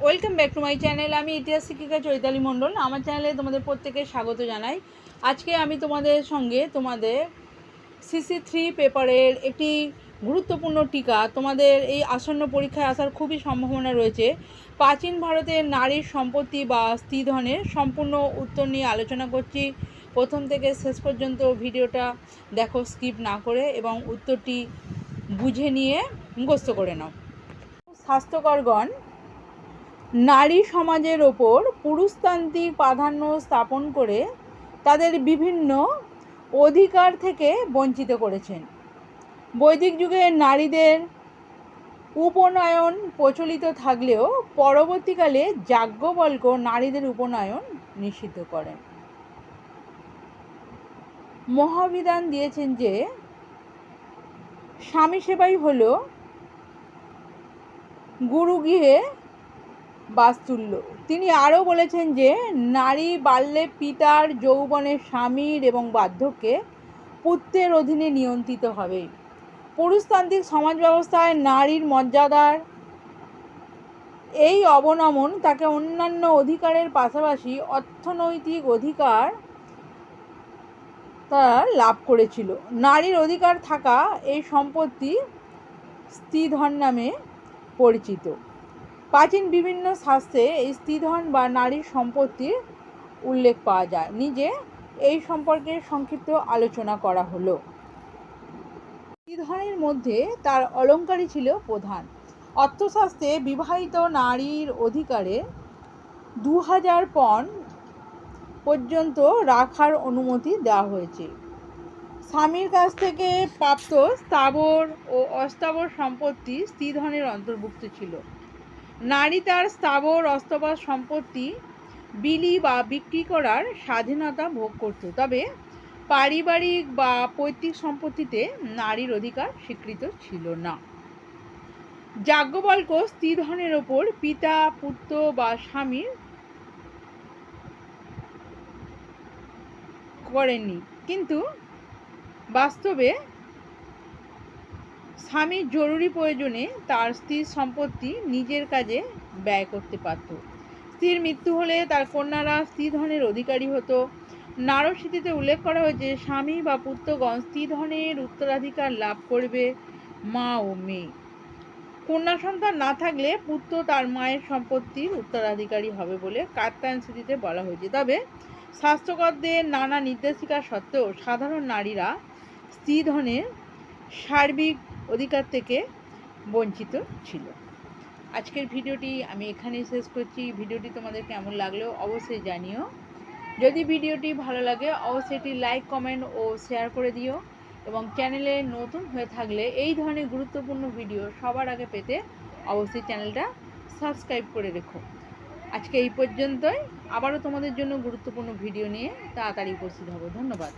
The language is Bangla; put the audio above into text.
Welcome back to my channel আমি ইতিহাস শিক্ষিকা চৈতালি মণ্ডল। আমার চ্যানেলে তোমাদের প্রত্যেকে স্বাগত জানাই। আজকে আমি তোমাদের সঙ্গে তোমাদের সিসি থ্রি পেপারের একটি গুরুত্বপূর্ণ টিকা, তোমাদের এই আসন্ন পরীক্ষায় আসার খুবই সম্ভাবনা রয়েছে। প্রাচীন ভারতের নারীর সম্পত্তি বা স্ত্রীধনের সম্পূর্ণ উত্তর নিয়ে আলোচনা করছি। প্রথম থেকে শেষ পর্যন্ত ভিডিওটা দেখো স্কিপ না করে এবং উত্তরটি বুঝে নিয়ে মুখস্থ করে নাও। স্বাস্থ্যকরগণ নারী সমাজের ওপর পুরুষতান্ত্রিক প্রাধান্য স্থাপন করে তাদের বিভিন্ন অধিকার থেকে বঞ্চিত করেছেন। বৈদিক যুগে নারীদের উপনয়ন প্রচলিত থাকলেও পরবর্তীকালে যাজ্ঞবল্ক নারীদের উপনয়ন নিষিদ্ধ করেন। মহাবিধান দিয়েছেন যে স্বামী সেবাই হল গুরুগৃহে বাস্তুল্য তিনি আরও বলেছেন যে, নারী বাল্যে পিতার যৌবনে স্বামীর এবং বার্ধক্যে পুত্রের অধীনে নিয়ন্ত্রিত হবে। পুরুষতান্ত্রিক সমাজ ব্যবস্থায় নারীর মর্যাদার এই অবনমন তাকে অন্যান্য অধিকারের পাশাপাশি অর্থনৈতিক অধিকার তারা লাভ করেছিল। নারীর অধিকার থাকা এই সম্পত্তি স্ত্রীধন নামে পরিচিত। প্রাচীন বিভিন্ন শাস্ত্রে এই স্ত্রীধন বা নারীর সম্পত্তির উল্লেখ পাওয়া যায়। নিজে এই সম্পর্কে সংক্ষিপ্ত আলোচনা করা হলো। স্ত্রীধনের মধ্যে তার অলঙ্কারই ছিল প্রধান। অর্থশাস্ত্রে বিবাহিত নারীর অধিকারে দু হাজার পণ পর্যন্ত রাখার অনুমতি দেওয়া হয়েছে। স্বামীর কাছ থেকে প্রাপ্ত স্থাবর ও অস্থাবর সম্পত্তি স্ত্রীধনের অন্তর্ভুক্ত ছিল। নারী তার স্থাবর অস্থাবর সম্পত্তি, বিলি বা বিক্রি করার স্বাধীনতা ভোগ করত। তবে পারিবারিক বা পৈতৃক সম্পত্তিতে নারীর অধিকার স্বীকৃত ছিল না। যাজ্ঞবল্ক স্ত্রীধনের ওপর পিতা, পুত্র বা স্বামীর করেননি। কিন্তু বাস্তবে স্বামীর জরুরি প্রয়োজনে তার স্ত্রীর সম্পত্তি নিজের কাজে ব্যয় করতে পারত। স্ত্রীর মৃত্যু হলে তার কন্যারা স্ত্রীধনের অধিকারী হতো। নারস্মৃতিতে উল্লেখ করা হয়েছে, স্বামী বা পুত্রগণ স্ত্রীধনের উত্তরাধিকার লাভ করবে মা ও মেয়ে। কন্যা সন্তান না থাকলে পুত্র তার মায়ের সম্পত্তির উত্তরাধিকারী হবে বলে কাত্তায়ন স্মৃতিতে বলা হয়েছে। তবে স্বাস্থ্যকরদের নানা নির্দেশিকা সত্ত্বেও সাধারণ নারীরা স্ত্রীধনের সার্বিক অধিকার থেকে বঞ্চিত ছিল। আজকের ভিডিওটি আমি এখানেই শেষ করছি। ভিডিওটি তোমাদের কেমন লাগল অবশ্যই জানিও। যদি ভিডিওটি ভালো লাগে, অবশ্যই এটি লাইক কমেন্ট ও শেয়ার করে দিও এবং চ্যানেলে নতুন হয়ে থাকলে এই ধরনের গুরুত্বপূর্ণ ভিডিও সবার আগে পেতে অবশ্যই চ্যানেলটা সাবস্ক্রাইব করে রেখো। আজকে এই পর্যন্তই। আবারও তোমাদের জন্য গুরুত্বপূর্ণ ভিডিও নিয়ে তাড়াতাড়ি উপস্থিত হব। ধন্যবাদ।